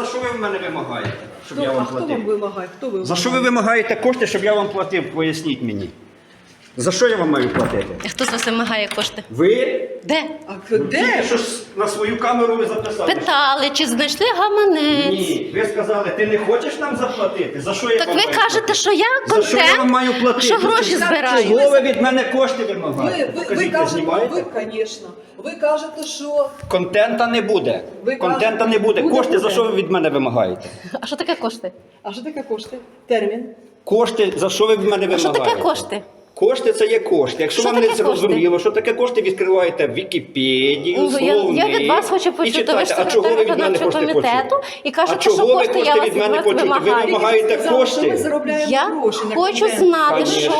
за що ви в мене вимагаєте? Щоб Хто, я а вам хто вам платив? вимагає? Хто ви За що ви вимагаєте кошти, щоб я вам платив? Поясніть мені. За що я вам маю платити? Хто з вас вимагає кошти? Ви? Де? А де? що ж на свою камеру ви записали. Питали, чи знайшли гаманець? Ні, ви сказали, ти не хочеш нам заплатити? За що я Так вам ви маю кажете, платити? що я За що я вам контент, маю платити? що гроші Так, збираю. Чого ви від мене кошти вимагаєте? ви, ви Покажіть, ви кажете, знімаєте? ви, звісно. Ви кажете, що Контента не буде. Ви Контента кажете, не буде. буде, Кошти, за буде. що ви від мене вимагаєте? А що таке кошти? а що таке кошти? Термін. Кошти, за що ви від мене А що вимагаєте? таке кошти? Кошти це є кошти. Якщо Що вам таке не зрозуміло, що таке кошти, відкриваєте Вікіпедію, Ну, я, словник я від вас хочу і почути, ви читайте. ж А чого ви секретар від мене виконавчого кошти комітету і кажете, а чого що ви кошти я кошти вас від мене вас хочете? Ви вимагаю. вимагаєте кошти? заробляємо Я гроші на хочу контент. знати, що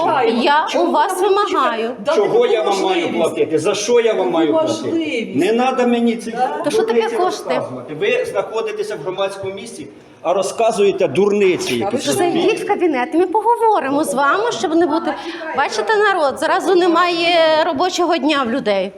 я Чому у вас нам хочете вимагаю. дати Чого таку я вам маю можливість? платити? За що я вам маю платити? можливість. Не треба мені ці То що таке дурниці кошти? розказувати. Ви знаходитеся в громадському місці, а розказуєте дурниці. Ви якісь. Зайдіть в кабінет, і ми поговоримо з вами, щоб не бути. Бачите, народ, зразу немає робочого дня в людей.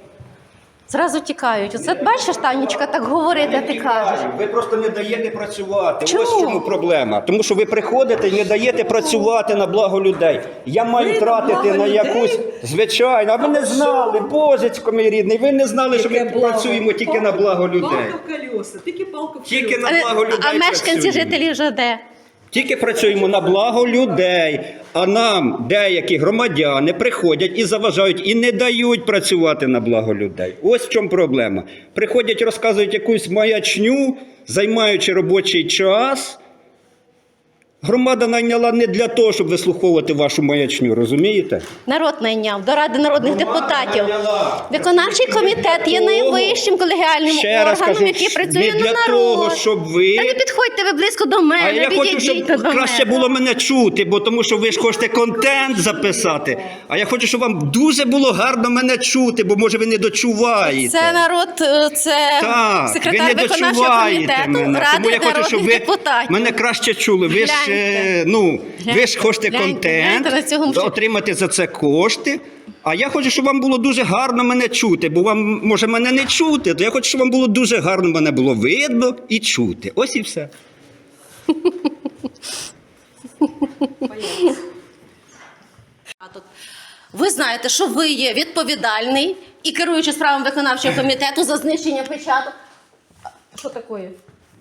Зразу тікають. Оце бачиш, Танечка, так говорити, а ти кажеш. Ви просто не даєте працювати. Чому? Ось в чому проблема. Тому що ви приходите і не даєте працювати на благо людей. Я маю Ви на тратити благо на людей? якусь звичайно. А ви не знали, бозицько мій рідний. Ви не знали, що ми Яке благо? працюємо тільки на благо людей. Палка в колеса, тільки палка в Тільки колеса. на благо людей. А мешканці працюємо. жителі вже де? Тільки працюємо на благо людей, а нам деякі громадяни приходять і заважають, і не дають працювати на благо людей. Ось в чому проблема. Приходять, розказують якусь маячню, займаючи робочий час. Громада найняла не для того, щоб вислуховувати вашу маячню, розумієте? Народ найняв до Ради народних Громада депутатів. найняла. Виконавчий комітет є найвищим колегіальним Ще раз органом, кажу, який не працює для на народ. того, щоб ви- Та не підходьте ви близько до А мене, я хочу, щоб до краще мене. було мене чути, бо тому що ви ж хочете контент записати. А я хочу, щоб вам дуже було гарно мене чути, бо може ви не дочуваєте. Це народ, е, це Так, ви секретар не виконавчого дочуваєте комітету мене. Ради Тому я хочу, щоб ви депутатів. мене краще чули. Ви ж, Гляньте. ну, ви ж хочете контент, отримати за це кошти. А я хочу, щоб вам було дуже гарно мене чути, бо вам може мене не чути, то я хочу, щоб вам було дуже гарно мене було видно і чути. Ось і все. Ви знаєте, що ви є відповідальний і керуючи справами виконавчого комітету за знищення печаток. Що таке?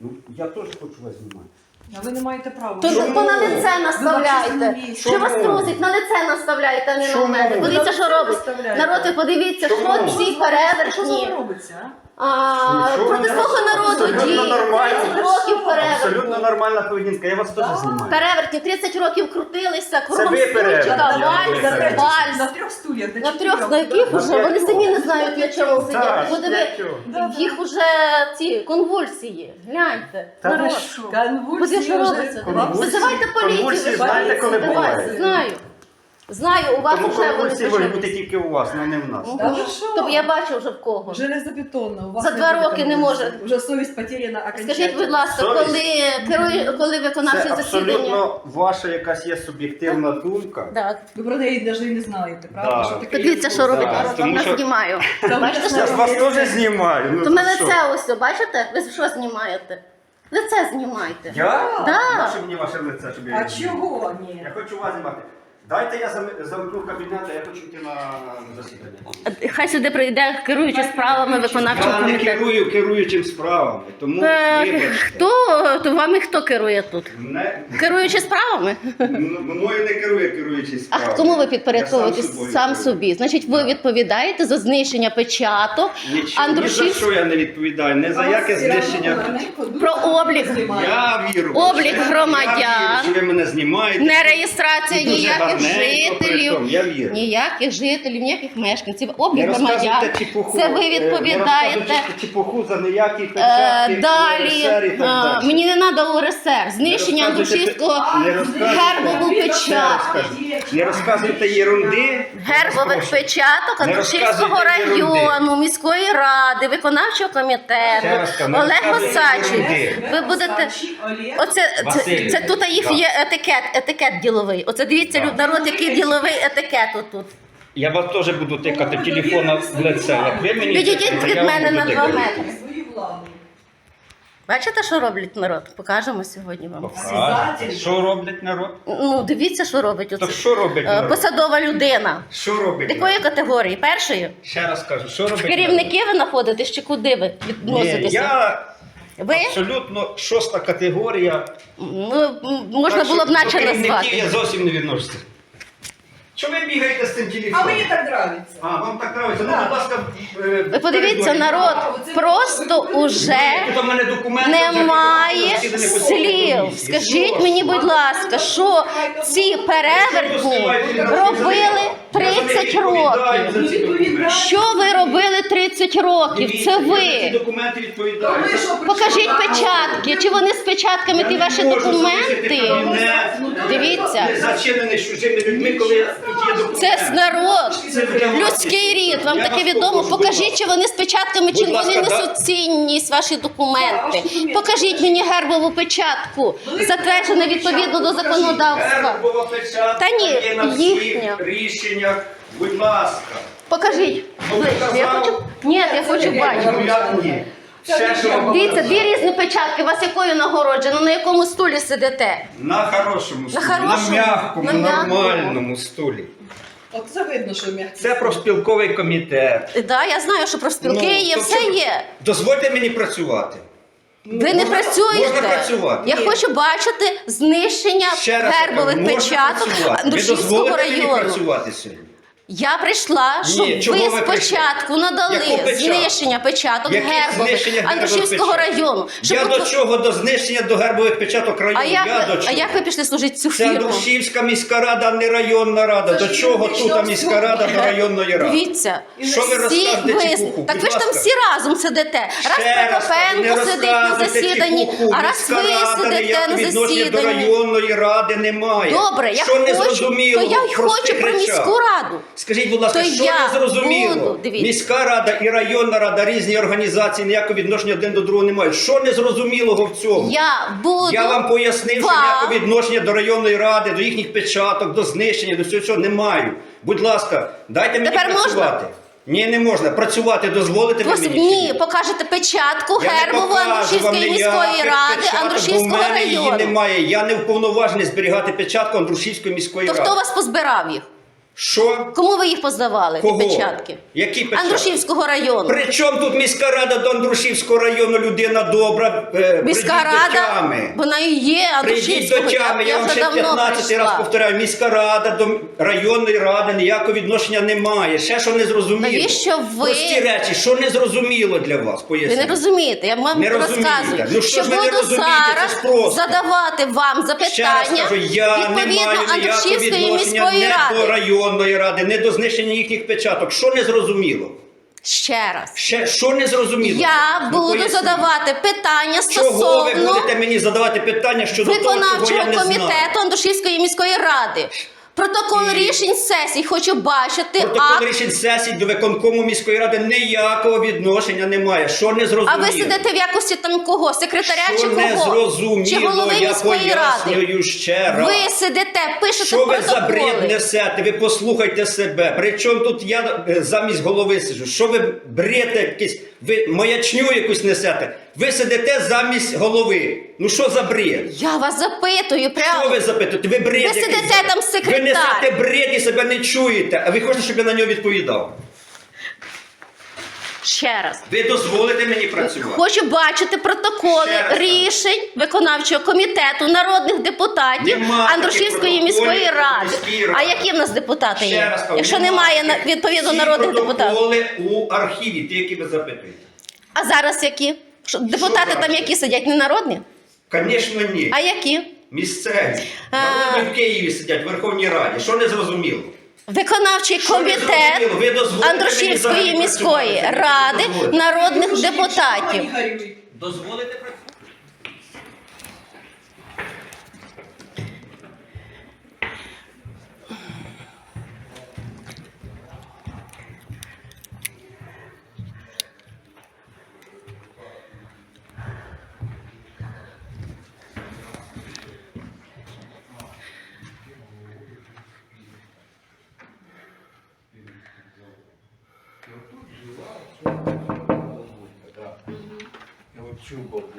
Ну, я теж хочу вас знімати. А ви не маєте права. То, Чому? то на лице наставляйте. общественному Що вас Чому? трусить? На лице наставляйте, а не на Чому? мене. Подивіться, що робить. Народ, ви подивіться, що Чому? ці Що перевершні. це робиться, а? А, Що проти свого народу абсолютно діє. нормально. 30 років перевертні. Абсолютно нормальна поведінка, я вас теж знімаю. Перевертні 30 років крутилися, кругом перевертні, я вальс, перевертні. вальс. На трьох стульях. На трьох, на яких уже вони самі не знають на чому сидять. Так, Бо диви, нічого. Да, їх уже ці конвульсії. Гляньте. Та ви народ. що? Конвульсії що вже- робиться? Конвульсії? Визивайте поліцію. Конвульсії знаєте, коли бувають? Знаю. Знаю, у вас Тому вже вони можуть бути тільки у вас, але не в нас. Та ви що? Тобто я бачу вже в кого. Железобетонно. У вас За два роки не може. Вже совість потеряна окончательно. Скажіть, будь ласка, Совість? коли керує, коли виконавче Це засідання? абсолютно ваша якась є суб'єктивна думка. Так. Ви про неї навіть і не знаєте, правда? Да. Що таке Подивіться, що робить Так, народ. тому Я що- знімаю. Та Бачите, ж Я що ж вас теж знімаю. Ну, То то мене що? лице ось, бачите? Ви що знімаєте? Лице знімайте. Я? Да. Наше мені ваше лице, щоб я А його знімав? чого ні? Я хочу вас знімати. Дайте я зам- замкну кабінет, а я хочу йти на засідання. Хай сюди прийде керуючи справами виконавчого Я не комітету. керую керуючим справами, тому Е, вибачте. Хто то вами хто керує тут? Не, Керуючи справами? м- мною не керує керуючий А справами. кому ви Я підпорядковуєтесь сам собою керую. собі? Значить, ви відповідаєте за знищення печаток Нічого, ні за Андрушівського що я не відповідаю, не за яке знищення. Про облік. Я вірю. Облік Я громадян. вірю, що ви мене знімаєте. не реєстрація І дуже ніяких при жителів, я вірю. ніяких жителів, ніяких мешканців. Облік Не громадян. розказуйте чепуху. Це ви е, Не відповідаєте. розказуйте чепуху за ніякі Е, печатки, Далі ОРСР і так е, далі. мені не треба ОРСР, знищення Не розказуйте- Андрушівського не розказуйте- гербову печати. печатку. Не розказуйте єрунди. Гербових печаток Андрушівського району, міської ради, виконавчого комітету. Олег ерунди. Ви будете. Оце це, це тут їх є етикет, етикет діловий. Оце дивіться, люд- народ, який діловий етикет отут. Я вас теж буду тикати телефоном в лице. Відійдіть від мене на два метри. Бачите, що роблять народ? Покажемо сьогодні вам. Покажете, Що роблять народ? Ну, дивіться, що робить То оце. що робить Е, народ? Посадова людина. Що робить Якої народ? категорії? Першої? Ще раз кажу, що робить керівники ви знаходитесь чи куди ви народ? Ні, відноситеся? я Ви? абсолютно шоста категорія. Ну, м, можна Так що було б до наче керівників назвати. я зовсім не відношуся. Чого ви бігаєте з цим А мені так нравится. А, вам так подобається? Ну, будь ласка, е, Ви подивіться, в народ просто уже мене документи? немає Вже слів. комісії. Скажіть мені, будь ласка, що ці перевертні робили 30 років? Що ви робили 30 років? Це ви. документи відповідають. Покажіть печатки. Чи вони з печатками ті ваші документи? Дивіться. Не з чужими людьми, коли тут є документи. Це ж народ, людський рід. Вам таке відомо. Покажіть, чи вони з печатками, чи вони несуть цінність ваші документи. Покажіть мені гербову печатку, затверджену відповідно до законодавства. Та ні, їхня. Рішеннях. Будь ласка. Покажіть. ближче. Я хочу. Ні, я хочу бачити. Ну, я ні. Ще що Дивіться, дві різні печатки. Вас якою нагороджено? На якому стулі сидите? На хорошому стулі, на, хорошому? м'якому, На м'якому. нормальному стулі. От це видно, що м'які. Це профспілковий комітет. Так, да, я знаю, що профспілки Ну, є, то все що- є. Дозвольте мені працювати. Ви не Можна- працюєте. працювати? Я хочу бачити знищення Ще раз гербових кажу, можна печаток працювати. Ви Андрушівського дозволите мені району. працювати сьогодні? Я прийшла, щоб Ні, чого ви ви прийшли? спочатку надали Яку печатку? знищення печаток Яке гербових знищення гербових Андрушівського печаток? району. Щоб Я ви- до чого? До знищення до гербових печаток району. а, як, я до ви- чого? а як ви пішли служити цю Це фірму? Андрушівська міська рада, а не районна рада. До чого тут міська рада до районної ради? Дивіться. Що ви Всі розказуєте ви- чепуху? Так Будь ви ж там ласка. всі разом сидите. Раз Ще раз не Прокопенко сидить на розказуйте засіданні, чепуху. а раз Міська ви рада сидите ніякого на відношення до засіданні. районної ради немає. Добре, я що не хочу, зрозуміло то я в й простих хочу про речах? міську раду. Скажіть, будь ласка, То що я не зрозуміло? буду, дивіться. Міська рада і районна рада різні організації ніякого відношення один до другого не мають. Що незрозумілого в цьому? Я буду Я вам пояснив, що вам- ніякого відношення до районної ради, до їхніх печаток, до знищення, до всього цього не маю. Будь ласка, дайте мені Тепер можна? працювати. Ні, не можна. Працювати дозволите ви Пос- мені? чи Ні, покажете печатку Я не гербову покажу вам Андрушівської ніяких міської ради, печаток, бо в Андрушівського мене її району. немає. Я не вповноважений зберігати печатку Андрушівської міської То ради. хто вас позбирав їх? Що? Кому ви їх поздавали? ті Кого? печатки? Які печатки? Андрушівського району. При чому тут міська рада до Андрушівського району людина добра? е, Міська рада, вона і є Прийдіть Андрушівського. до тями, я, вам вже ще давно 15 раз прийшла. повторяю, міська рада до районної ради ніякого відношення немає. Ще що не зрозуміло. Навіщо ви- Прості речі, що не зрозуміло для вас, Ви поясніть. не розумієте, я вам Не розумієте. розказую, Ну, що ж ви не буду розумієте? Це ж зараз задавати вам Ще раз запитання кажу, я не відповідно маю ніякого Андрушівської відношення міської не до ради. Районної ради, не до знищення їхніх печаток. Що не зрозуміло? Ще раз. Ще що не зрозуміло? Я Ну, буду поясню. задавати питання Чого ви будете мені задавати питання щодо того, чого виконавчого я не знаю? комітету Андушівської міської ради. Протокол І- рішень сесій хочу бачити Протокол акт. рішень сесій до виконкому міської ради ніякого відношення немає. Що не зрозуміло? А ви сидите в якості там кого? Секретаря що чи не зрозуміло, Чи голови я міської ради? пояснюю ще раз. Ви сидите, пишете Що ви за бред протоколи. несете? Ви послухайте себе. Причому тут я е, замість голови сиджу. Що ви брете якийсь, ви маячню якусь несете? Ви сидите замість голови. Ну що за бред? Я вас запитую Що ви запитуєте? Ви бред Ви якийсь. сидите там секретар. Ви несете бред і себе не чуєте, а ви хочете, щоб я на нього відповідав. Ще раз. Ви дозволите мені працювати. Хочу бачити протоколи Ще раз. рішень виконавчого комітету народних депутатів Нема Андрушівської таких міської протоколів ради. міської А ради. які в нас депутати Ще є? раз кажу, Якщо немає на- відповідно Всі народних депутатів. протоколи у архіві, ті, які ви запитуєте. А зараз які? Що, депутати зараз? там які сидять не народні? Звісно, ні. А які? Місцеві. А. Народні в Києві сидять в Верховній Раді. Що не зрозуміло? Виконавчий комітет Андрушівської міської ради народних депутатів. Дозволите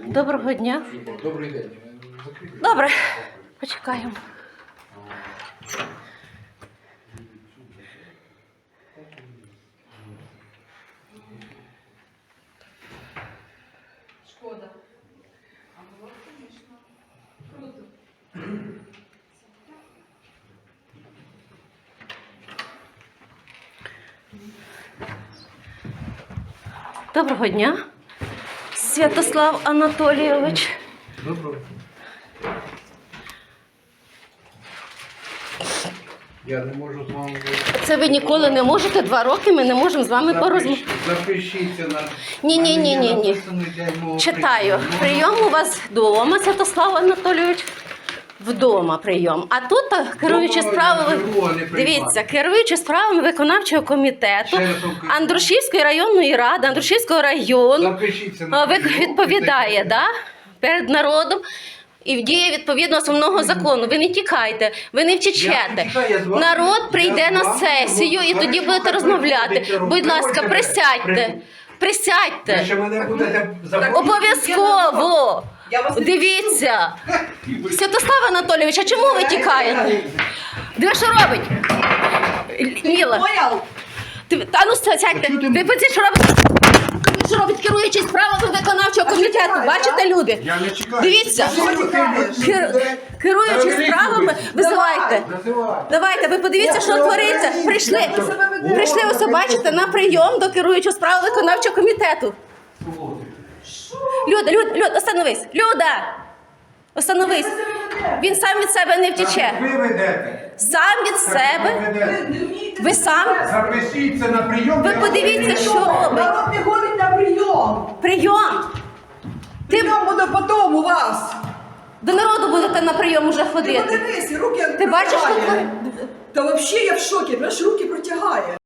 Доброго дня. Добрий день. Добре, почекаємо. Шкода. А було, звісно, круто. Доброго дня. Святослав Анатолійович. Доброго. Я не можу з вами Це ви ніколи не можете. Два роки ми не можемо з вами порозмовляти. Запишіться на Ні, ні, ні, ні, ні. Читаю. Прийом у вас вдома, Святослав Анатолійович. Вдома прийом. А тут керуючи справами, дивіться, керуючи справами виконавчого комітету. Андрушівської районної ради, Андрушівського району ви відповідає да, перед народом і діє відповідно основного закону. Ви не тікайте, ви не втічете. Народ прийде на сесію і тоді будете розмовляти. Будь ласка, присядьте. Присядьте. Обов'язково. Я вас не Дивіться. Святослав Анатолійович, а чому ви тікаєте? Диви, що робить? Ти, та ну ся- сядьте. чого ти- Ви що робить? Що робить керуючий справами виконавчого комітету? Бачите, люди? Я не чекаю. Дивіться. Кер- Керуючи справами, визивайте. Давайте, ви подивіться, що твориться. Прийшли, прийшли ось бачите, на прийом до керуючого справи виконавчого комітету. Люда, Люда, Люда, остановись. Люда! Остановись. Він сам від себе не втіче. Ви ведете. Сам від себе. Ви сам? Запишіться на прийом. Ви подивіться, що робить. Народ не ходить на прийом. Прийом. Ти Прийом буде потом у вас. до народу будете на прийом уже Ти ходити. подивись, руки Ти бачиш, що Та взагалі я в шокі, знаєш, руки протягає.